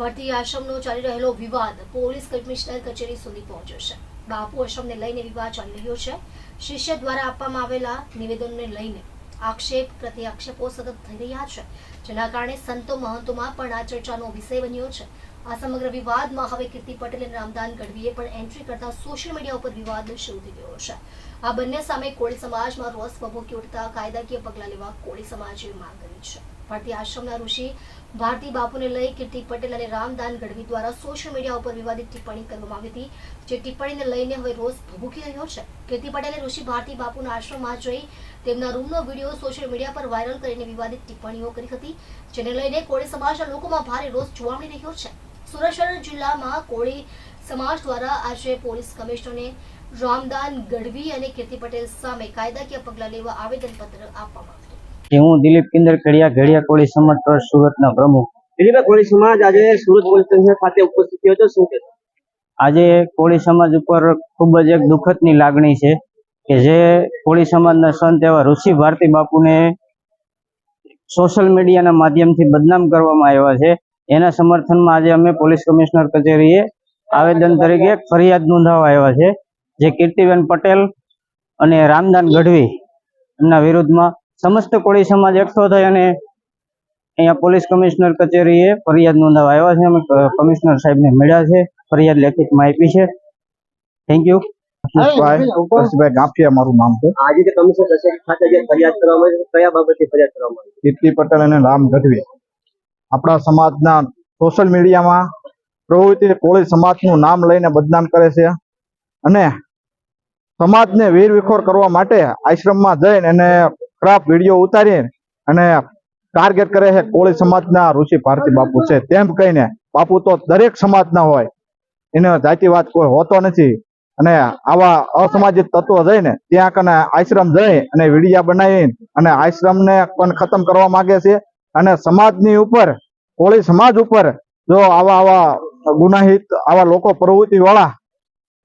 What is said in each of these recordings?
ભરતી આશ્રમનો ચાલી રહેલો વિવાદ પોલીસ કમિશનર કચેરી સુધી પહોંચ્યો છે. બાપુ આશ્રમને લઈને વિવાદ ચાલી રહ્યો છે. શિષ્ય દ્વારા આપવામાં આવેલા નિવેદનને લઈને આક્ષેપ પ્રતિ આક્ષેપો સતત થઈ રહ્યા છે. જેના કારણે સંતો મહંતોમાં પણ આ ચર્ચાનો વિષય બન્યો છે. આ સમગ્ર વિવાદમાં હવે કીર્તિ પટેલ અને રામદાન ગઢવીએ પણ એન્ટ્રી કરતા સોશિયલ મીડિયા ઉપર વિવાદ શરૂ થઈ ગયો છે. આ બંને સામે કોળી સમાજમાં રોષ ભભૂકી ઉઠતા કાયદાકીય પગલાં લેવા કોળી સમાજે માંગ કરી છે. ભારતીય આશ્રમના ઋષિ ભારતી બાપુને લઈ કીર્તિ પટેલ અને રામદાન ગઢવી દ્વારા સોશિયલ મીડિયા ઉપર વિવાદિત ટિપ્પણી કરવામાં આવી હતી, જે ટિપ્પણીને લઈને હવે રોષ ભભૂકી રહ્યો છે. કીર્તિ પટેલે ઋષિ ભારતી બાપુના આશ્રમમાં જઈ તેમના રૂમનો વીડિયો સોશિયલ મીડિયા પર વાયરલ કરીને વિવાદિત ટિપ્પણીઓ કરી હતી, જેને લઈને કોળી સમાજના લોકોમાં ભારે રોષ જોવા મળી રહ્યો છે. સુરત શહેર જિલ્લામાં કોળી સમાજ દ્વારા આજે પોલીસ કમિશનરને રામદાન ગઢવી અને કીર્તિ પટેલ સામે કાયદાકીય પગલાં લેવા આવેદનપત્ર આપવામાં આવ્યું. હું દિલીપ કિંદર ખેડિયા ઘડિયા કોળી સમાજ ટ્રસ્ટ સુરતના પ્રમુખ. દિલીપભાઈ કોળી સમાજ આજે સુરત પોલીસ ખાતે ઉપસ્થિત થયો હતો. શું કે આજે કોળી સમાજ ઉપર ખૂબ જ એક દુઃખદની લાગણી છે કે જે કોળી સમાજના સંત એવા ઋષિ ભારતી બાપુને સોશિયલ મીડિયાના માધ્યમથી બદનામ કરવામાં આવ્યા છે. એના સમર્થનમાં આજે અમે પોલીસ કમિશનર કચેરીએ આવેદન તરીકે ફરિયાદ નોંધાવવા આવ્યા છે. જે કીર્તિબેન પટેલ અને રામદાન ગઢવી એમના વિરુદ્ધમાં સમસ્ત કોળી સમાજ એકઠો થઈ અને અહીંયા પોલીસ કમિશનર કચેરીએ ફરિયાદ નોંધાવવા આવ્યા છે. અમે કમિશનર સાહેબને મળ્યા છે. ફરિયાદ લેખિતમાં આપી છે. થેન્ક યુ હર્ષભાઈ ગાંફિયા મારું નામ છે. આજે જે કમિશનર કચેરી ખાતે જે ફરિયાદ કરવામાં આવી છે, કયા બાબતે ફરિયાદ કરવામાં આવી કીર્તિ પટેલ અને રામ ગઢવી. આપણા સમાજના સોશિયલ મીડિયામાં પ્રવૃત્તિ કોળી સમાજનું નામ લઈને બદનામ કરે છે. અને સમાજને વેરવિખોર કરવા માટે આશ્રમમાં જઈને એને ખરાબ વીડિયો ઉતારી અને ટાર્ગેટ કરે છે કોળી સમાજના ઋષિ ભારતી બાપુ છે. તેમ કહીને બાપુ તો દરેક સમાજના હોય. એને જાતિવાદ કોઈ હોતો નથી. અને આવા અસામાજિક તત્વો જઈને ત્યાં કને આશ્રમ જઈ અને વિડીયા બનાવી અને આશ્રમને પણ ખતમ કરવા માંગે છે. અને સમાજની ઉપર કોળી સમાજ ઉપર જો આવા આવા ગુનાહિત આવા લોકો પ્રવૃત્તિ વાળા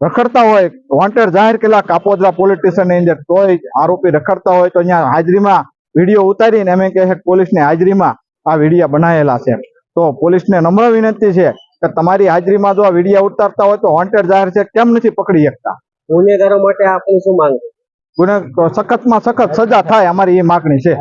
રખડતા હોય વોન્ટેડ જાહેર કેલા કાપોદરા પોલીસ સ્ટેશનની અંદર તોય આરોપી રખડતા હોય તો અહીંયા હાજરીમાં વીડિયો ઉતારીને એમ કહે છે પોલીસની હાજરીમાં આ વિડીયા બનાવેલા છે. તો પોલીસને નમ્ર વિનંતી છે કે તમારી હાજરીમાં જો આ વિડીયા ઉતારતા હોય તો વોન્ટેડ જાહેર છે કેમ નથી પકડી શકતા? ગુનેગારો માટે આપની શું માંગ ગુને સખતમાં સખત સજા થાય અમારી એ માગણી છે.